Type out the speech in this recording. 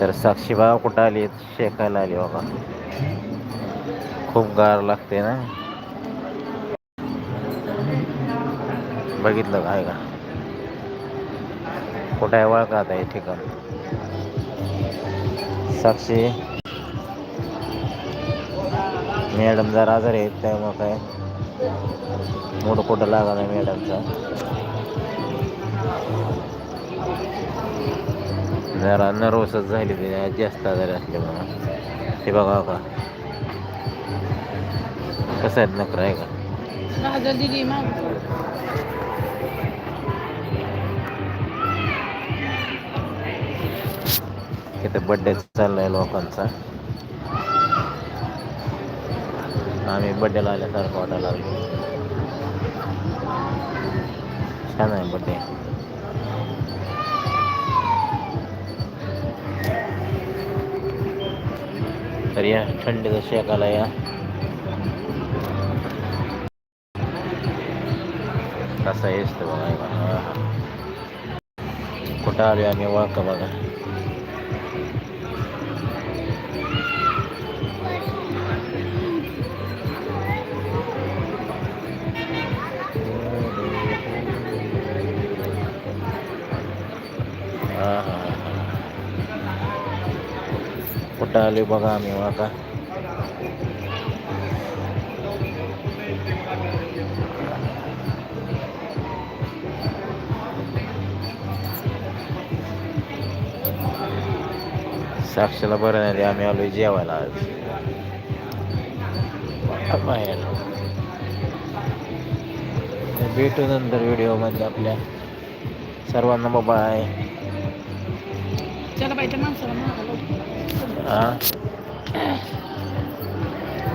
तर साक्षी बाबा कुठं आली? शेकायला आली बाबा. खूप गार लागते ना. बघितलं काय का? कुठं आहे वळका आता हे ठिकाण? साक्षी. मॅडम जर आजारी आहेत त्यामुळं काय? मूड कुठं लागा नाही मॅडमचा? जरा नर्वसच झाली ते जास्त आजारी असल्यामुळं ते बघा का. कसं आहेत नकर आहे का? दिली इथं बड्डे चाललाय लोकांचा. आम्ही बड्डेला आल्यासारखं वाटायला लागलो. छान आहे बड्डे तर या थंडीचा शेकाला या. कसा येतो बघा बघा. कुठं आलो आम्ही ओळखा बघा. हां हां. कुठं आले बघा आम्ही आता. साक्षीला बरं नाही रे आम्ही आलोय जेवायला आज. बाहेर. भेटू नंतर व्हिडिओमध्ये आपल्या सर्वांना बाय चला 啊。